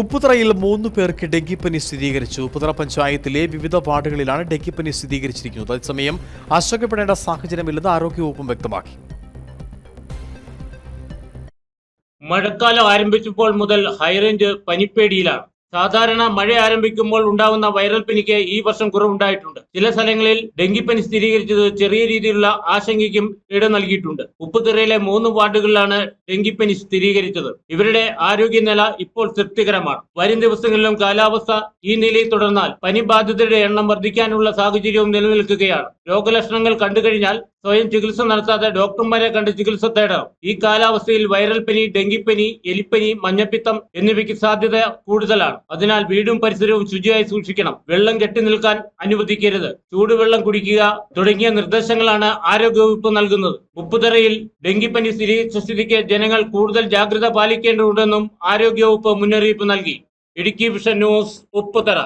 ഉപ്പുതറയിൽ മൂന്ന് പേർക്ക് ഡെങ്കിപ്പനി സ്ഥിരീകരിച്ചു. ഉപ്പുതറ പഞ്ചായത്തിലെ വിവിധ വാർഡുകളിലാണ് ഡെങ്കിപ്പനി സ്ഥിരീകരിച്ചിരിക്കുന്നത്. അതേസമയം ആശങ്കപ്പെടേണ്ട സാഹചര്യമില്ലെന്ന് ആരോഗ്യവകുപ്പും വ്യക്തമാക്കി. മഴക്കാലം ആരംഭിച്ചപ്പോൾ മുതൽ ഹൈറേഞ്ച് പനിപ്പേടിയിലാണ്. സാധാരണ മഴ ആരംഭിക്കുമ്പോൾ ഉണ്ടാകുന്ന വൈറൽ പനിക്ക് ഈ വർഷം കുറവുണ്ടായിട്ടുണ്ട്. ചില സ്ഥലങ്ങളിൽ ഡെങ്കിപ്പനി സ്ഥിരീകരിച്ചത് ചെറിയ രീതിയിലുള്ള ആശങ്കയ്ക്കും ഇട നൽകിയിട്ടുണ്ട്. ഉപ്പുതിറയിലെ മൂന്ന് വാർഡുകളിലാണ് ഡെങ്കിപ്പനി സ്ഥിരീകരിച്ചത്. ഇവരുടെ ആരോഗ്യനില ഇപ്പോൾ തൃപ്തികരമാണ്. വരും ദിവസങ്ങളിലും കാലാവസ്ഥ ഈ നിലയിൽ തുടർന്നാൽ പനി ബാധിതരുടെ എണ്ണം വർദ്ധിക്കാനുള്ള സാഹചര്യവും നിലനിൽക്കുകയാണ്. രോഗലക്ഷണങ്ങൾ കണ്ടുകഴിഞ്ഞാൽ സ്വയം ചികിത്സ നടത്താതെ ഡോക്ടർമാരെ കണ്ട് ചികിത്സ തേടണം. ഈ കാലാവസ്ഥയിൽ വൈറൽ പനി ഡെങ്കിപ്പനി എലിപ്പനി മഞ്ഞപ്പിത്തം എന്നിവയ്ക്ക് സാധ്യത കൂടുതലാണ്. അതിനാൽ വീടും പരിസരവും ശുചിയായി സൂക്ഷിക്കണം. വെള്ളം കെട്ടി നിൽക്കാൻ അനുവദിക്കരുത്. ചൂടുവെള്ളം കുടിക്കുക തുടങ്ങിയ നിർദ്ദേശങ്ങളാണ് ആരോഗ്യവകുപ്പ് നൽകുന്നത്. ഉപ്പുതറയിൽ ഡെങ്കിപ്പനി സ്ഥിരീകരിച്ച സ്ഥിതിക്ക് ജനങ്ങൾ കൂടുതൽ ജാഗ്രത പാലിക്കേണ്ടതുണ്ടെന്നും ആരോഗ്യവകുപ്പ് മുന്നറിയിപ്പ് നൽകി. Idukki vision news Upputhara.